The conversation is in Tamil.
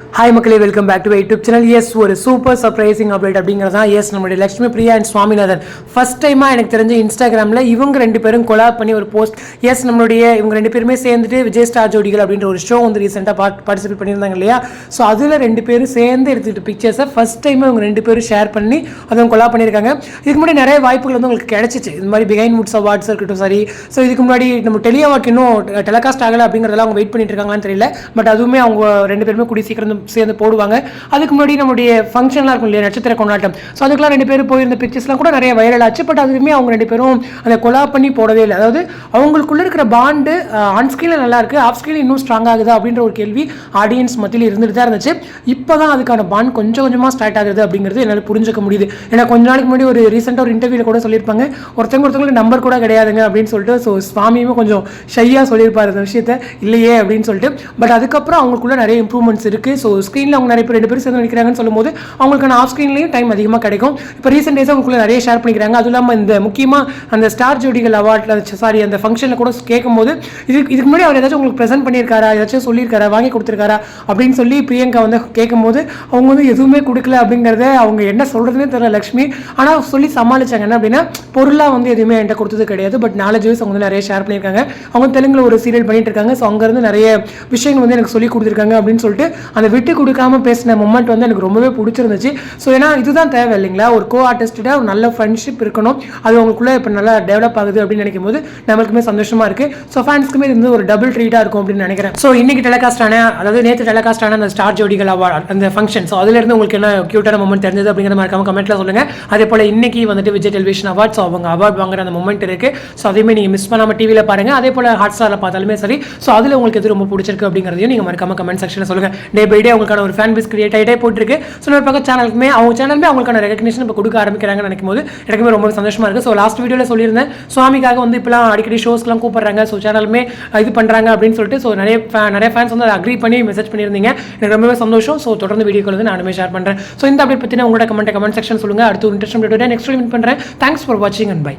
ஹாய் மக்களே welcome back to YouTube channel yes ஒரு சூப்பர் சர்ப்ரைசிங் அப்டேட் அப்படிங்கிறது தான் எஸ் நம்மளுடைய லட்சுமி பிரியா அண்ட் சுவாமிநாதன். ஃபர்ஸ்ட் டைமாக எனக்கு தெரிஞ்ச இன்ஸ்டாகிராமில் இவங்க ரெண்டு பேரும் கொலாப் பண்ணி ஒரு போஸ்ட் எஸ் நம்மளுடைய இவங்க ரெண்டு பேருமே சேர்ந்துட்டு விஜய் ஸ்டார் ஜோடிகள் அப்படின்ற ஒரு ஷோ வந்து ரீசெண்டாக பார்ட் பார்ட்டிசிபேட் பண்ணியிருந்தாங்க இல்லையா? ஸோ அதில் ரெண்டு பேரும் சேர்ந்து எடுத்துக்கிட்ட பிக்சர்ஸை ஃபர்ஸ்ட் டைம் இவங்க ரெண்டு பேரும் ஷேர் பண்ணி அதுவும் கொலாப் பண்ணியிருக்காங்க. இதுக்கு முன்னாடி நிறைய வாய்ப்புகள் வந்து உங்களுக்கு கிடைச்சிச்சு. இது மாதிரி பிகைன் மூட்ஸ் அவார்ட்ஸ் இருக்கட்டும் சரி. ஸோ இதுக்கு முன்னாடி நம்ம டெலி அவார்ட் இன்னும் டெலகாஸ்ட் ஆகலை அப்படிங்கிறதெல்லாம் அவங்க வெயிட் பண்ணிட்டு இருக்காங்களான்னு தெரியல. பட் அதுவுமே அவங்க ரெண்டு பேருமே கூடி சீக்கிரம் சேர்ந்து போடுவாங்க. அதுக்கு முன்னாடி நம்முடைய ஃபங்க்ஷன்லாம் இருக்கும் இல்லையா நட்சத்திர கொண்டாட்டம். ஸோ அதுக்கெல்லாம் ரெண்டு பேரும் போயிருந்த பிக்சர்ஸ்லாம் கூட நிறைய வைரல் ஆச்சு. பட் அதுவுமே அவங்க ரெண்டு பேரும் அதை கொலா பண்ணி போடவே இல்லை. அதாவது அவங்களுக்குள்ள இருக்கிற பாண்டு ஆன் ஸ்க்ரீனில் நல்லா இருக்கு. ஆஃப் ஸ்க்ரீனில் இன்னும் ஸ்ட்ராங் ஆகுதா அப்படின்ற ஒரு கேள்வி ஆடியன்ஸ் மத்தியில் இருந்துட்டு தான் இருந்துச்சு. இப்போ தான் அதுக்கான பாண்ட் கொஞ்சம் கொஞ்சமாக ஸ்டார்ட் ஆகுது அப்படிங்கிறது என்னால் புரிஞ்சுக்க முடியுது. ஏன்னா கொஞ்ச நாளைக்கு முன்னாடி ஒரு ரீசெண்டாக ஒரு இன்டர்வியூவில் கூட சொல்லியிருப்பாங்க. ஒருத்தவங்க ஒருத்தங்களுக்கு நம்பர் கூட கிடையாதுங்க அப்படின்னு சொல்லிட்டு ஸோ சுவாமியுமே கொஞ்சம் ஷையாக சொல்லியிருப்பார் இந்த விஷயத்த. இல்லையே அப்படின்னு சொல்லிட்டு. பட் அதுக்கப்புறம் அவங்களுக்குள்ள நிறைய இம்ப்ரூவ்மெண்ட்ஸ் இருக்குது ஸோ ஸ்க்ரீனில் அவங்க நிறைய பேர் ரெண்டு பேரும் சேர்ந்து நிற்கிறாங்கன்னு சொல்லும்போது அவங்களுக்கான ஆஃப் ஸ்க்ரீன்லேயும் டைம் அதிகமாக கிடைக்கும். இப்போ ரீசெண்ட் டேஸ் அவங்களுக்குள்ள நிறைய ஷேர் பண்ணிக்கிறாங்க. அதுவும் இல்லாமல் இந்த முக்கியமாக அந்த ஸ்டார் ஜோடிகள் அவார்டில் சாரி அந்த ஃபங்க்ஷனில் கூட கேட்கும்போது இதுக்கு இதுக்கு முன்னாடி அவர் ஏதாச்சும் உங்களுக்கு ப்ரெசென்ட் பண்ணியிருக்காரா? ஏதாச்சும் சொல்லியிருக்காரா? வாங்கி கொடுத்துருக்காரா? அப்படின்னு சொல்லி பிரியங்கா வந்து கேட்கும்போது அவங்க வந்து எதுவுமே கொடுக்கல அப்படிங்கிறத அவங்க என்ன சொல்கிறதுனே தெரியல லக்ஷ்மி. ஆனால் சொல்லி சமாளிச்சாங்க. என்ன அப்படின்னா பொருளாக வந்து எதுவுமே என்கிட்ட கொடுத்தது கிடையாது. பட் நாலேஜ் வைஸ் அவங்க வந்து நிறைய ஷேர் பண்ணியிருக்காங்க. அவங்க தெலுங்கில் ஒரு சீரியல் பண்ணிட்டு இருக்காங்க. ஸோ அங்கேருந்து நிறைய விஷயங்கள் வந்து எனக்கு சொல்லி கொடுத்துருக்காங்க அப்படின்னு சொல்லிட்டு அந்த விட்டு கொடுக்காம பேசின மொமெண்ட் வந்து எனக்கு ரொம்பவே பிடிச்சிருந்துச்சு. ஸோ ஏன்னா இதுதான் தேவை இல்லைங்களா? ஒரு கோ ஆர்டிஸ்ட்டாக ஒரு நல்ல ஃப்ரெண்ட்ஷிப் இருக்கணும். அது உங்களுக்குள்ள இப்போ நல்லா டெவலப் ஆகுது அப்படின்னு நினைக்கும் போது நம்மளுக்குமே சந்தோஷமா இருக்கு. ஸோ ஃபேன்ஸ்க்குமே இது வந்து ஒரு டபுள் ட்ரீட்டாக இருக்கும் அப்படின்னு நினைக்கிறேன். ஸோ இன்னைக்கு டெலகாஸ்ட் ஆன அதாவது நேற்று டெலகாஸ்ட் ஆன அந்த ஸ்டார் ஜோடிகள் அவார்ட் அந்த ஃபங்க்ஷன் ஸோ அதுலேருந்து உங்களுக்கு என்ன க்யூட்டான மூமெண்ட் தெரிஞ்சது அப்படிங்கிற மறக்காம கமெண்ட்ல சொல்லுங்க. அதே போல இன்னைக்கு வந்துட்டு விஜய் டெலிவிஷன் அவார்ட் ஸோ அவங்க அவார்ட் வாங்குற அந்த மூமெண்ட் இருக்கு. ஸோ அதையுமே நீங்க மிஸ் பண்ணாம டிவியில் பாருங்க. அதே போல ஹாட் ஸ்டாரில் பார்த்தாலுமே சரி. ஸோ அதில் உங்களுக்கு எது ரொம்ப பிடிச்சிருக்கு அப்படிங்கிறதையும் நீங்க மறக்காம கமெண்ட் செக்ஷனில் சொல்லுங்க. டே பை டே அவங்களுக்கான ஒரு ஃபேன் பேஸ் கிரியேட் ஆகிட்டே போட்டுருக்கு ஸோ ஒரு பக்கம் சேனலுக்குமே அவங்க சேனலுமே அவங்களுக்கான ரெகக்னிஷன் இப்போ கொடுக்க ஆரம்பிக்கிறாங்க நினைக்கும் போது எனக்குமே ரொம்ப சந்தோஷமா இருக்கு. ஸோ லாஸ்ட் வீடியோவில் சொல்லியிருந்தேன். சுவாமிக்காக வந்து இப்போலாம் அடிக்கடி ஷோஸ்க்குலாம் கூப்பிட்றாங்க. ஸோ சேனலுமே இது பண்ணுறாங்க அப்படின்னு சொல்லிட்டு ஸோ நிறைய நிறைய ஃபேன்ஸ் வந்து அக்ரி பண்ணி மெசேஜ் பண்ணியிருந்தீங்க. எனக்கு ரொம்பவே சந்தோஷம். ஸோ தொடர்ந்து வீடியோக்கள் வந்து நானுமே ஷேர் பண்ணுறேன் ஸோ இந்த அப்டேட் பற்றின உங்களோட கமெண்ட் கமெண்ட் செக்ஷன் சொல்லுங்க. அடுத்து ஒரு இன்ட்ரெஸ்ட் நெக்ஸ்ட் மீட் பண்ணுறேன் தேங்க்ஸ் ஃபார் வாட்சிங் அண்ட் பை